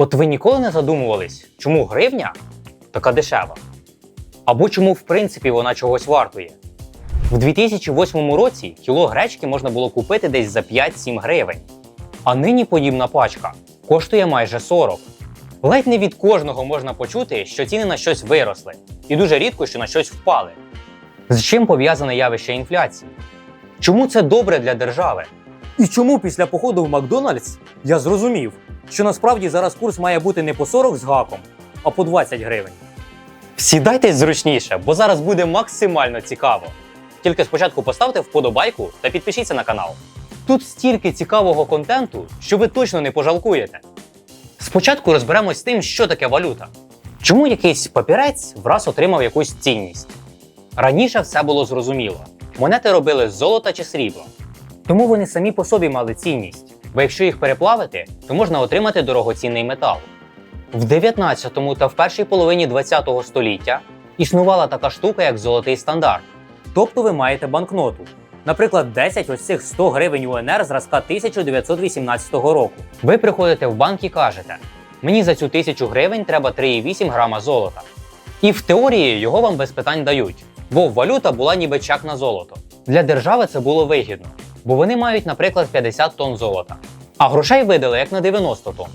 От ви ніколи не задумувались, чому гривня така дешева? Або чому, в принципі, вона чогось вартує? В 2008 році кіло гречки можна було купити десь за 5-7 гривень. А нині подібна пачка коштує майже 40. Ледь не від кожного можна почути, що ціни на щось виросли, і дуже рідко, що на щось впали. З чим пов'язане явище інфляції? Чому це добре для держави? І чому після походу в Макдональдс я зрозумів, що насправді зараз курс має бути не по 40 з гаком, а по 20 гривень. Сідайтесь зручніше, бо зараз буде максимально цікаво. Тільки спочатку поставте вподобайку та підпишіться на канал. Тут стільки цікавого контенту, що ви точно не пожалкуєте. Спочатку розберемось з тим, що таке валюта. Чому якийсь папірець враз отримав якусь цінність? Раніше все було зрозуміло: монети робили з золота чи срібла. Тому вони самі по собі мали цінність, бо якщо їх переплавити, то можна отримати дорогоцінний метал. В 19 та в першій половині 20 століття існувала така штука, як золотий стандарт. Тобто ви маєте банкноту. Наприклад, 10 ось цих 100 гривень УНР зразка 1918 року. Ви приходите в банк і кажете: мені за цю тисячу гривень треба 3,8 грама золота. І в теорії його вам без питань дають, бо валюта була ніби чак на золото. Для держави це було вигідно, бо вони мають, наприклад, 50 тонн золота, а грошей видали як на 90 тонн.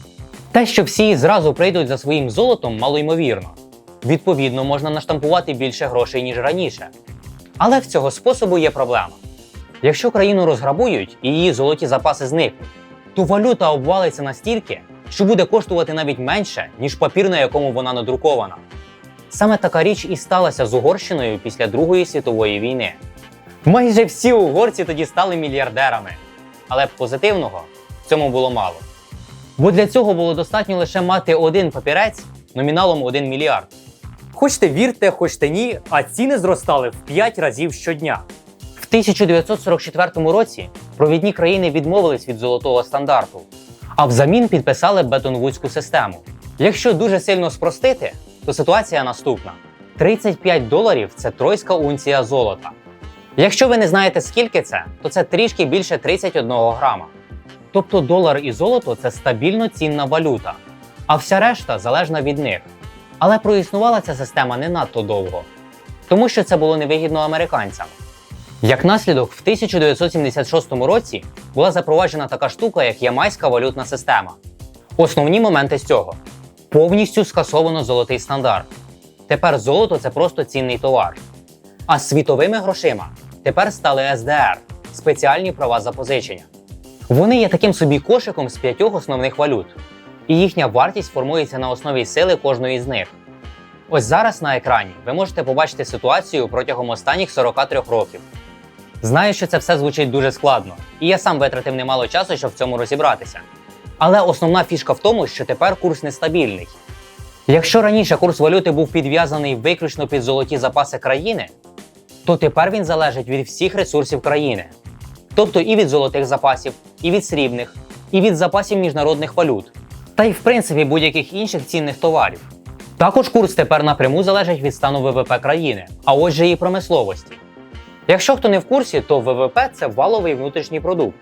Те, що всі зразу прийдуть за своїм золотом, малоймовірно. Відповідно, можна наштампувати більше грошей, ніж раніше. Але в цього способу є проблема. Якщо країну розграбують і її золоті запаси зникнуть, то валюта обвалиться настільки, що буде коштувати навіть менше, ніж папір, на якому вона надрукована. Саме така річ і сталася з Угорщиною після Другої світової війни. Майже всі угорці тоді стали мільярдерами. Але позитивного цьому було мало. Бо для цього було достатньо лише мати один папірець номіналом 1 мільярд. Хочете вірте, хочете ні, а ціни зростали в 5 разів щодня. В 1944 році провідні країни відмовились від золотого стандарту, а взамін підписали Беттон-Вудську систему. Якщо дуже сильно спростити, то ситуація наступна: 35 доларів це тройська унція золота. Якщо ви не знаєте скільки це, то це трішки більше 31 грама. Тобто долар і золото це стабільно цінна валюта, а вся решта залежна від них. Але проіснувала ця система не надто довго, тому що це було невигідно американцям. Як наслідок, в 1976 році була запроваджена така штука, як ямайська валютна система. Основні моменти з цього: повністю скасовано золотий стандарт. Тепер золото це просто цінний товар. А світовими грошима тепер стали СДР спеціальні права запозичення. Вони є таким собі кошиком з п'ятьох основних валют, і їхня вартість формується на основі сили кожної з них. Ось зараз на екрані ви можете побачити ситуацію протягом останніх 43 років. Знаю, що це все звучить дуже складно, і я сам витратив немало часу, щоб в цьому розібратися. Але основна фішка в тому, що тепер курс нестабільний. Якщо раніше курс валюти був підв'язаний виключно під золоті запаси країни, то тепер він залежить від всіх ресурсів країни. Тобто і від золотих запасів, і від срібних, і від запасів міжнародних валют, та й в принципі будь-яких інших цінних товарів. Також курс тепер напряму залежить від стану ВВП країни, а отже і промисловості. Якщо хто не в курсі, то ВВП це валовий внутрішній продукт.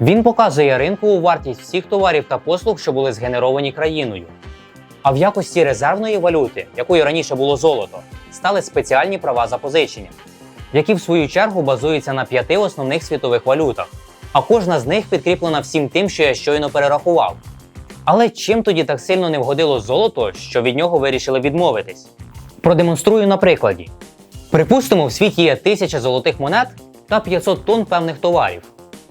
Він показує ринкову вартість всіх товарів та послуг, що були згенеровані країною. А в якості резервної валюти, якою раніше було золото, стали спеціальні права запозичення, які в свою чергу базуються на п'яти основних світових валютах, а кожна з них підкріплена всім тим, що я щойно перерахував. Але чим тоді так сильно не вгодило золото, що від нього вирішили відмовитись? Продемонструю на прикладі. Припустимо, в світі є тисяча золотих монет та 500 тонн певних товарів.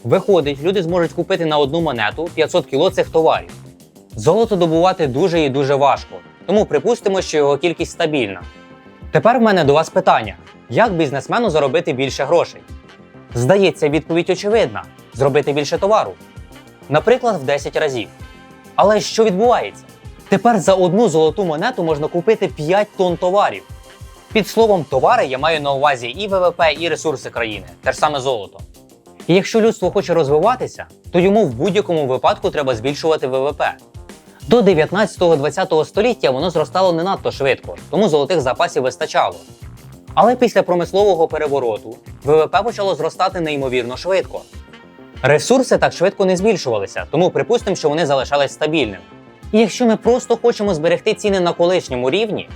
Виходить, люди зможуть купити на одну монету 500 кіло цих товарів. Золото добувати дуже і дуже важко, тому припустимо, що його кількість стабільна. Тепер в мене до вас питання: як бізнесмену заробити більше грошей? Здається, відповідь очевидна: зробити більше товару. Наприклад, в 10 разів. Але що відбувається? Тепер за одну золоту монету можна купити 5 тонн товарів. Під словом товари я маю на увазі і ВВП, і ресурси країни, те ж саме золото. І якщо людство хоче розвиватися, то йому в будь-якому випадку треба збільшувати ВВП. До 19-20 століття воно зростало не надто швидко, тому золотих запасів вистачало. Але після промислового перевороту ВВП почало зростати неймовірно швидко. Ресурси так швидко не збільшувалися, тому припустимо, що вони залишались стабільними. І якщо ми просто хочемо зберегти ціни на колишньому рівні,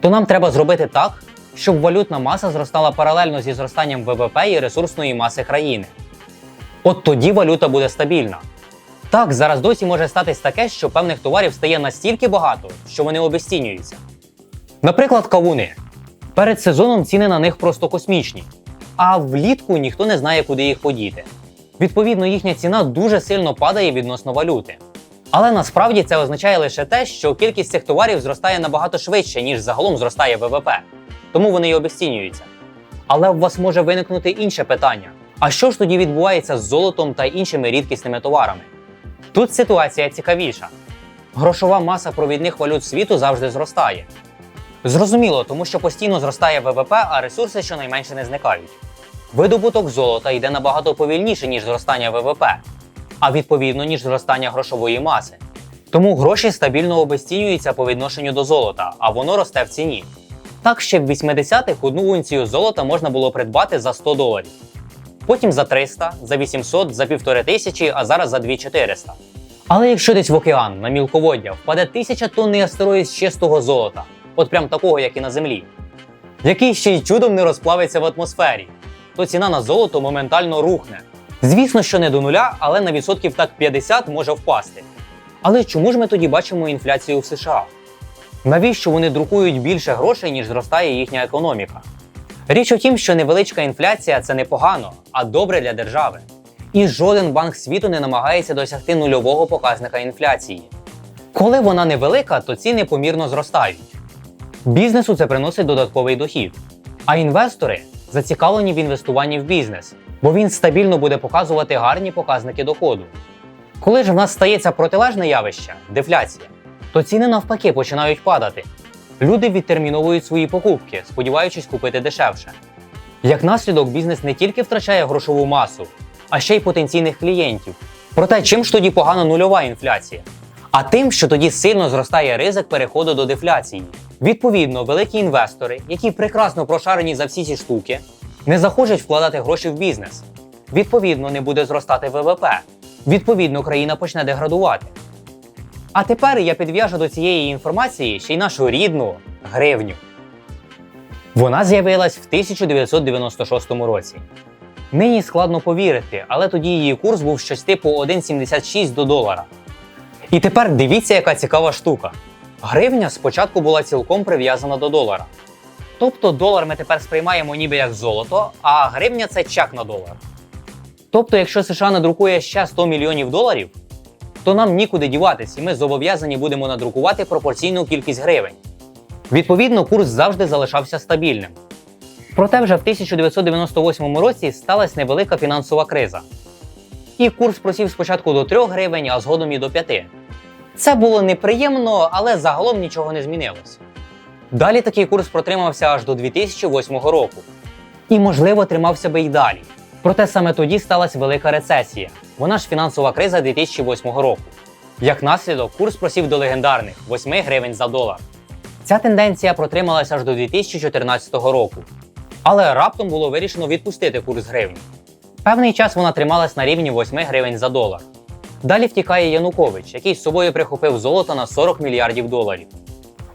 то нам треба зробити так, щоб валютна маса зростала паралельно зі зростанням ВВП і ресурсної маси країни. От тоді валюта буде стабільна. Так, зараз досі може статись таке, що певних товарів стає настільки багато, що вони обесцінюються. Наприклад, кавуни. Перед сезоном ціни на них просто космічні, а влітку ніхто не знає, куди їх подіти. Відповідно, їхня ціна дуже сильно падає відносно валюти. Але насправді це означає лише те, що кількість цих товарів зростає набагато швидше, ніж загалом зростає ВВП, тому вони й обесцінюються. Але у вас може виникнути інше питання: а що ж тоді відбувається з золотом та іншими рідкісними товарами? Тут ситуація цікавіша. Грошова маса провідних валют світу завжди зростає. Зрозуміло, тому що постійно зростає ВВП, а ресурси щонайменше не зникають. Видобуток золота йде набагато повільніше, ніж зростання ВВП, а відповідно, ніж зростання грошової маси. Тому гроші стабільно обесцінюються по відношенню до золота, а воно росте в ціні. Так ще в 80-х одну унцію золота можна було придбати за 100 доларів. Потім за 300, за 800, за півтори тисячі, а зараз за 2400. Але якщо десь в океан на мілководдя впаде тисяча тонний астероїд з чистого золота, от прям такого, як і на землі, який ще й чудом не розплавиться в атмосфері, то ціна на золото моментально рухне. Звісно, що не до нуля, але на відсотків так 50 може впасти. Але чому ж ми тоді бачимо інфляцію в США? Навіщо вони друкують більше грошей, ніж зростає їхня економіка? Річ у тім, що невеличка інфляція це не погано, а добре для держави. І жоден банк світу не намагається досягти нульового показника інфляції. Коли вона невелика, то ціни помірно зростають. Бізнесу це приносить додатковий дохід. А інвестори зацікавлені в інвестуванні в бізнес, бо він стабільно буде показувати гарні показники доходу. Коли ж в нас стається протилежне явище дефляція, то ціни навпаки починають падати. Люди відтерміновують свої покупки, сподіваючись купити дешевше. Як наслідок, бізнес не тільки втрачає грошову масу, а ще й потенційних клієнтів. Проте, чим ж тоді погана нульова інфляція? А тим, що тоді сильно зростає ризик переходу до дефляції. Відповідно, великі інвестори, які прекрасно прошарені за всі ці штуки, не захочуть вкладати гроші в бізнес. Відповідно, не буде зростати ВВП. Відповідно, країна почне деградувати. А тепер я підв'яжу до цієї інформації ще й нашу рідну гривню. Вона з'явилась в 1996 році. Нині складно повірити, але тоді її курс був щось типу 1,76 до долара. І тепер дивіться, яка цікава штука. Гривня спочатку була цілком прив'язана до долара. Тобто долар ми тепер сприймаємо ніби як золото, а гривня це чек на долар. Тобто, якщо США надрукує ще 100 мільйонів доларів, то нам нікуди діватись, і ми зобов'язані будемо надрукувати пропорційну кількість гривень. Відповідно, курс завжди залишався стабільним. Проте вже в 1998 році сталася невелика фінансова криза. І курс просів спочатку до 3 гривень, а згодом і до 5. Це було неприємно, але загалом нічого не змінилось. Далі такий курс протримався аж до 2008 року. І, можливо, тримався би й далі. Проте саме тоді сталася велика рецесія. Вона ж фінансова криза 2008 року. Як наслідок, курс просів до легендарних 8 гривень за долар. Ця тенденція протрималася аж до 2014 року. Але раптом було вирішено відпустити курс гривні. Певний час вона трималась на рівні 8 гривень за долар. Далі втікає Янукович, який з собою прихопив золото на 40 мільярдів доларів.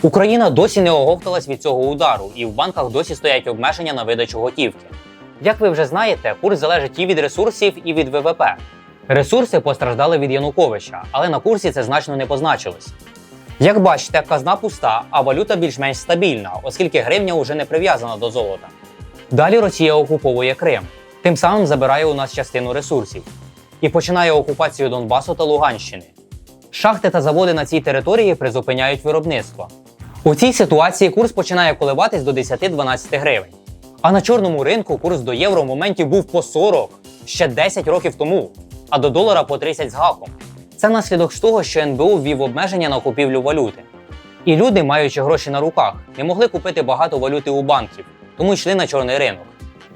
Україна досі не оговталась від цього удару, і в банках досі стоять обмеження на видачу готівки. Як ви вже знаєте, курс залежить і від ресурсів, і від ВВП. Ресурси постраждали від Януковича, але на курсі це значно не позначилось. Як бачите, казна пуста, а валюта більш-менш стабільна, оскільки гривня уже не прив'язана до золота. Далі Росія окуповує Крим, тим самим забирає у нас частину ресурсів і починає окупацію Донбасу та Луганщини. Шахти та заводи на цій території призупиняють виробництво. У цій ситуації курс починає коливатись до 10-12 гривень. А на чорному ринку курс до євро в моменті був по 40 ще 10 років тому, а до долара по 30 з гаком. Це наслідок з того, що НБУ ввів обмеження на купівлю валюти. І люди, маючи гроші на руках, не могли купити багато валюти у банків, тому йшли на чорний ринок.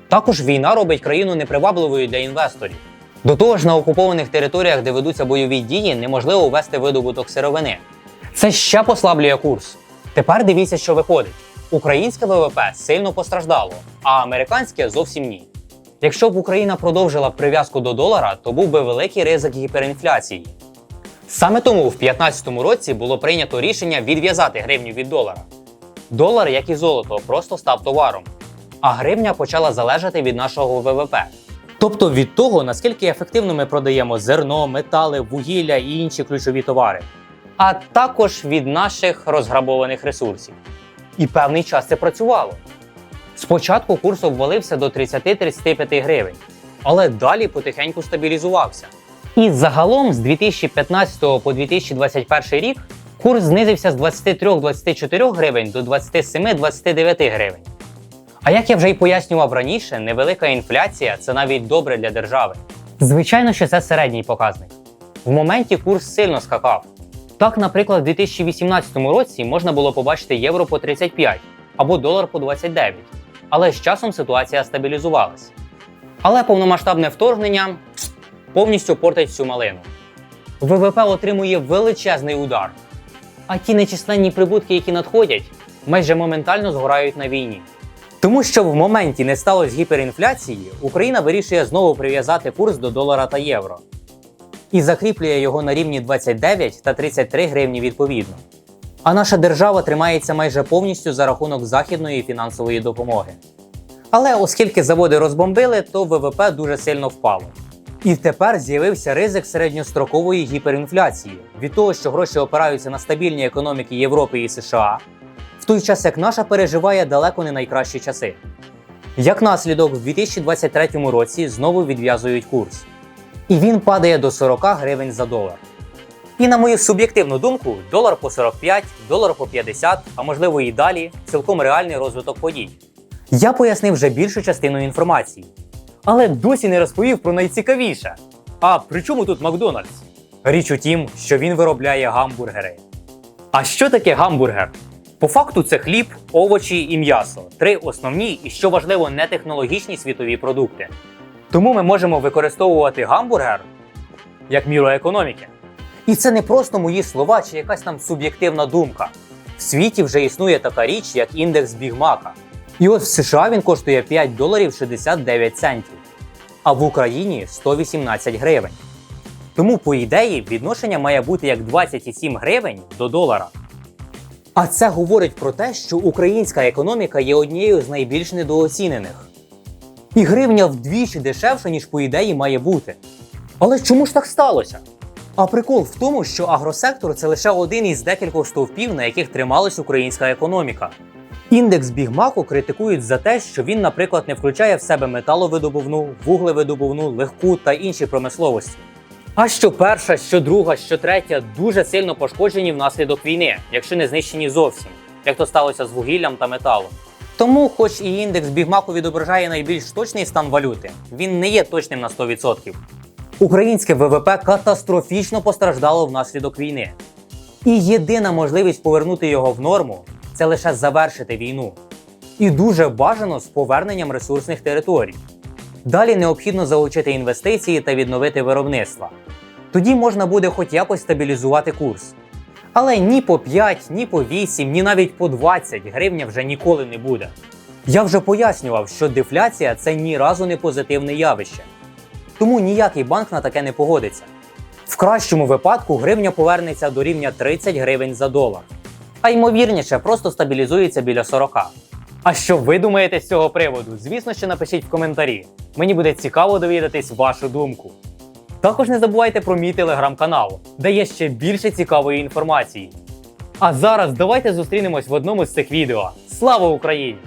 Також війна робить країну непривабливою для інвесторів. До того ж, на окупованих територіях, де ведуться бойові дії, неможливо ввести видобуток сировини. Це ще послаблює курс. Тепер дивіться, що виходить: українське ВВП сильно постраждало, а американське зовсім ні. Якщо б Україна продовжила прив'язку до долара, то був би великий ризик гіперінфляції. Саме тому в 2015 році було прийнято рішення відв'язати гривню від долара. Долар, як і золото, просто став товаром, а гривня почала залежати від нашого ВВП. Тобто від того, наскільки ефективно ми продаємо зерно, метали, вугілля і інші ключові товари, а також від наших розграбованих ресурсів. І певний час це працювало. Спочатку курс обвалився до 30-35 гривень, але далі потихеньку стабілізувався. І загалом з 2015 по 2021 рік курс знизився з 23-24 гривень до 27-29 гривень. А як я вже й пояснював раніше, невелика інфляція це навіть добре для держави. Звичайно, що це середній показник. В моменті курс сильно скакав. Так, наприклад, у 2018 році можна було побачити євро по 35 або долар по 29. Але з часом ситуація стабілізувалась. Але повномасштабне вторгнення повністю портить всю малину. ВВП отримує величезний удар, а ті нечисленні прибутки, які надходять, майже моментально згорають на війні. Тому що в моменті не сталося гіперінфляції, Україна вирішує знову прив'язати курс до долара та євро і закріплює його на рівні 29 та 33 гривні відповідно. А наша держава тримається майже повністю за рахунок західної фінансової допомоги. Але оскільки заводи розбомбили, то ВВП дуже сильно впало. І тепер з'явився ризик середньострокової гіперінфляції від того, що гроші опираються на стабільні економіки Європи і США, той час як наша переживає далеко не найкращі часи. Як наслідок, в 2023 році знову відв'язують курс. І він падає до 40 гривень за долар. І на мою суб'єктивну думку, долар по 45, долар по 50, а можливо і далі цілком реальний розвиток подій. Я пояснив вже більшу частину інформації, але досі не розповів про найцікавіше. А при чому тут Макдональдс? Річ у тім, що він виробляє гамбургери. А що таке гамбургер? По факту це хліб, овочі і м'ясо три основні і, що важливо, нетехнологічні світові продукти. Тому ми можемо використовувати гамбургер як міру економіки. І це не просто мої слова чи якась там суб'єктивна думка. В світі вже існує така річ, як індекс Бігмака. І от в США він коштує 5 доларів 69 центів, а в Україні 118 гривень. Тому, по ідеї, відношення має бути як 27 гривень до долара. А це говорить про те, що українська економіка є однією з найбільш недооцінених. І гривня вдвічі дешевша, ніж по ідеї має бути. Але чому ж так сталося? А прикол в тому, що агросектор це лише один із декількох стовпів, на яких трималась українська економіка. Індекс Бігмаку критикують за те, що він, наприклад, не включає в себе металовидобувну, вуглевидобувну, легку та інші промисловості. А що перша, що друга, що третя дуже сильно пошкоджені внаслідок війни, якщо не знищені зовсім, як то сталося з вугіллям та металом. Тому, хоч і індекс Бігмаку відображає найбільш точний стан валюти, він не є точним на 100%. Українське ВВП катастрофічно постраждало внаслідок війни. І єдина можливість повернути його в норму це лише завершити війну. І дуже бажано з поверненням ресурсних територій. Далі необхідно залучити інвестиції та відновити виробництва. Тоді можна буде хоч якось стабілізувати курс. Але ні по 5, ні по 8, ні навіть по 20 гривня вже ніколи не буде. Я вже пояснював, що дефляція це ні разу не позитивне явище. Тому ніякий банк на таке не погодиться. В кращому випадку гривня повернеться до рівня 30 гривень за долар. А ймовірніше, просто стабілізується біля 40. А що ви думаєте з цього приводу? Звісно, що напишіть в коментарі. Мені буде цікаво довідатись вашу думку. Також не забувайте про мій телеграм-канал, де є ще більше цікавої інформації. А зараз давайте зустрінемось в одному з цих відео. Слава Україні!